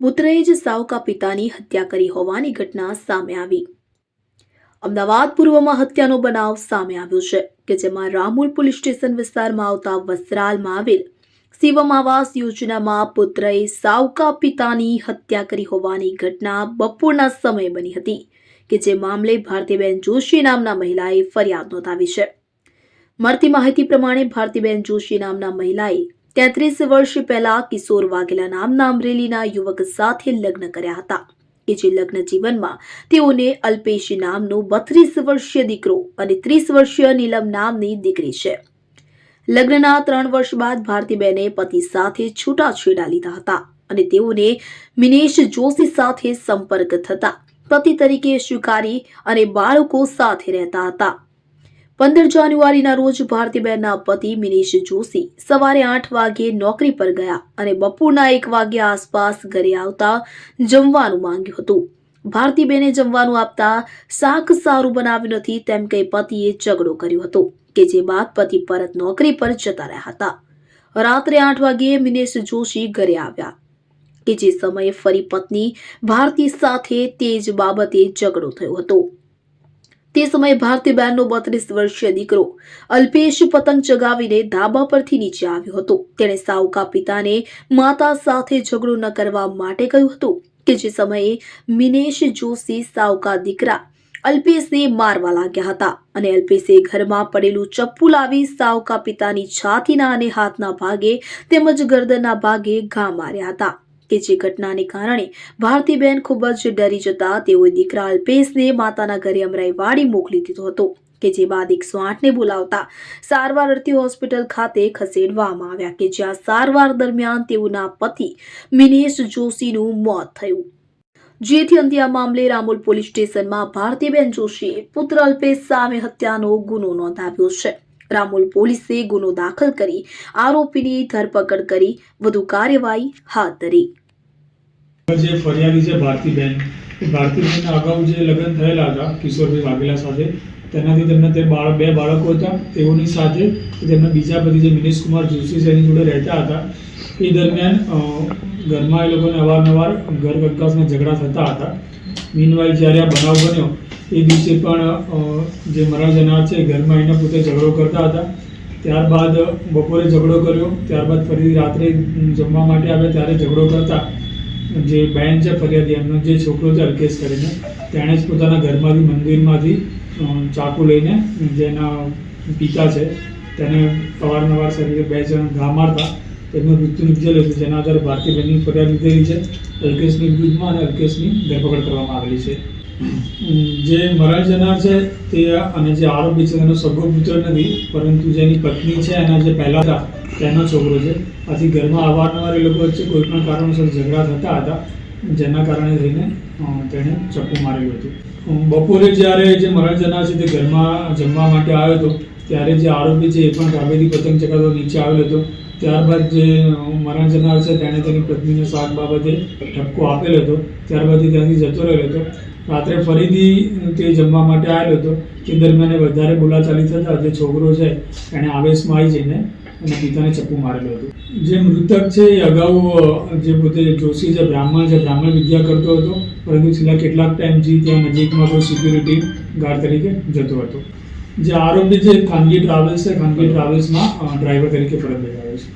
પુત્રએ જ સાવકા પિતાની હત્યા કરી હોવાની ઘટના સામે આવી. અમદાવાદ પૂર્વમાં હત્યાનો બનાવ સામે આવ્યો છે, કે જેમાં રામુલ પોલીસ સ્ટેશન વિસ્તારમાં આવતા વસ્ત્રાલમાં આવેલ શિવમ આવાસ યોજનામાં પુત્રએ સાવકા પિતાની હત્યા કરી હોવાની ઘટના બપોરના સમયે બની હતી, કે જે મામલે ભારતીબેન જોશી નામના મહિલાએ ફરિયાદ નોંધાવી છે. મળતી માહિતી પ્રમાણે ભારતીબેન જોશી નામના મહિલાએ તેત્રીસ વર્ષ પહેલા કિશોર વાઘેલા નામના અમરેલીના યુવક સાથે લગ્ન કર્યા હતા કે જે લગ્ન જીવનમાં તેઓને અલ્પેશ નામનો બત્રીસ વર્ષીય દીકરો અને ત્રીસ વર્ષીય નીલમ નામની દીકરી છે. લગ્નના ત્રણ વર્ષ બાદ ભારતીબેને પતિ સાથે છૂટાછેડા લીધા હતા અને તેઓને મિનેશ જોશી સાથે સંપર્ક થતા પતિ તરીકે સ્વીકારી અને બાળકો સાથે રહેતા હતા. પંદર જાન્યુઆરીના રોજ ભારતીબેનના પતિ મિનેશ જોશી સવારે આઠ વાગ્યે નોકરી પર ગયા અને બપોરના એક વાગ્યા આસપાસ ઘરે આવતા જમવાનું માંગ્યું હતું. ભારતીબેને જમવાનું આપતા શાક સારું બનાવ્યું નથી તેમ કહી પતિએ ઝઘડો કર્યો હતો કે જે બાદ પતિ પરત નોકરી પર જતા રહ્યા હતા. રાત્રે આઠ વાગ્યે મિનેશ જોશી ઘરે આવ્યા કે જે સમયે ફરી પત્ની ભારતી સાથે તે જ બાબતે ઝઘડો થયો હતો. તે સમયે ભારતીબેનનો બત્રીસ વર્ષીય દીકરો અલ્પેશ પતંગ ચગાવીને ધાબા પરથી નીચે આવ્યો હતો. તેણે સાવકા પિતાને માતા સાથે ઝઘડો ન કરવા માટે કહ્યું હતું કે જે સમયે મિનેશ જોશી સાવકા દીકરા અલ્પેશને મારવા લાગ્યા હતા અને અલ્પેશે ઘરમાં પડેલું ચપ્પુ લાવી સાવકા પિતાની છાતીના અને હાથના ભાગે તેમજ ગરદનના ભાગે ઘા માર્યા હતા. કે જે ઘટનાને કારણે ભારતીબેન ખૂબ જ ડરી જતા તેઓએ દીકરા અલ્પેશને માતાના ઘરે અમરાઈવાડી મોકલી દીધો હતો, કે જે બાદ એકસો આઠને બોલાવતા સારવાર અર્થી હોસ્પિટલ ખાતે ખસેડવામાં આવ્યા, કે જ્યાં સારવાર દરમિયાન તેઓના પતિ મિનેશ જોશીનું મોત થયું. જેથી અંતે આ મામલે રામોલ પોલીસ સ્ટેશનમાં ભારતીબેન જોશીએ પુત્ર અલ્પેશ સામે હત્યાનો ગુનો નોંધાવ્યો છે. રામોલ પોલીસે ગુનો દાખલ કરી આરોપીની ધરપકડ કરી વધુ કાર્યવાહી હાથ ધરી. જે ફરિયાદી છે, ભારતીબેન ભારતીબેનના અગાઉ જે લગ્ન થયેલા હતા, કિશોરભાઈ વાઘેલા સાથે, તેનાથી તેમને તે બાળક બે બાળકો હતા, તેઓની સાથે તેમના બીજા પતિ જે મિનેશ કુમાર જોશી છે, એની જોડે રહેતા હતા. એ દરમિયાન ઘરમાં એ લોકોને અવારનવાર ઘર કંકાસના ઝઘડા થતા હતા. મીનવાઇલ જ્યારે આ બનાવ બન્યો, એ દિવસે પણ જે મરણ જનાર છે ઘરમાં એને પોતે ઝઘડો કરતા હતા. ત્યારબાદ બપોરે ઝઘડો કર્યો, ત્યારબાદ ફરી રાત્રે જમવા માટે આવ્યા, ત્યારે ઝઘડો કરતા. જે બેન છે ફરિયાદી, એમનો જે છોકરો છે અલ્કેશ કરીને, તેણે જ પોતાના ઘરમાંથી મંદિરમાંથી ચાકુ લઈને, જેના પિતા છે, તેને અવારનવાર શરીરે બે જણ ઘા મારતા, તેમનું મૃત્યુ નિપજેલું હતું જેના આધારે ભારતીબેનની ફરિયાદ લીધેલી છે. અલ્કેશની વિરુદ્ધમાં અને અલ્કેશની ધરપકડ કરવામાં આવેલી છે. જે મરણ જનાર છે તે અને જે આરોપી છે તેનો સગો પુત્ર નથી, પરંતુ જેની પત્ની છે એના જે પહેલા હતા, તેનો છોકરો છે. આથી ઘરમાં અવારનવાર એ લોકો વચ્ચે કોઈ પણ કારણોસર ઝઘડા થતા હતા, જેના કારણે થઈને તેણે ચપ્પુ માર્યું હતું. બપોરે જ્યારે જે મરણ જનાર છે તે ઘરમાં જમવા માટે આવ્યો હતો, ત્યારે જે આરોપી છે એ પણ કાવેરી પતંગ ચગાવતો નીચે આવેલો હતો. ત્યારબાદ જે મરણ જનાર છે, તેણે તેની પત્નીને શાક બાબતે ઠપકો આપેલો હતો. ત્યારબાદ ત્યાંથી જતો રહ્યો હતો. રાત્રે ફરીથી તે જમવા માટે આવેલો હતો તે દરમિયાન વધારે બોલાચાલી થતા જે છોકરો છે, એણે આવેશમાં આવી જઈને અને પિતાને ચપ્પુ મારેલો હતો. જે મૃતક છે, એ અગાઉ જે પોતે જોશી જે બ્રાહ્મણ છે, બ્રાહ્મણ વિદ્યા કરતો હતો, પરંતુ છેલ્લા કેટલાક ટાઈમથી ત્યાં નજીકમાં કોઈ સિક્યુરિટી ગાર્ડ તરીકે જતો હતો. જે આરોપી જે ખાનગી ટ્રાવેલ્સ છે ખાનગી ટ્રાવેલ્સમાં ડ્રાઈવર તરીકે ફરજ બજાવે છે.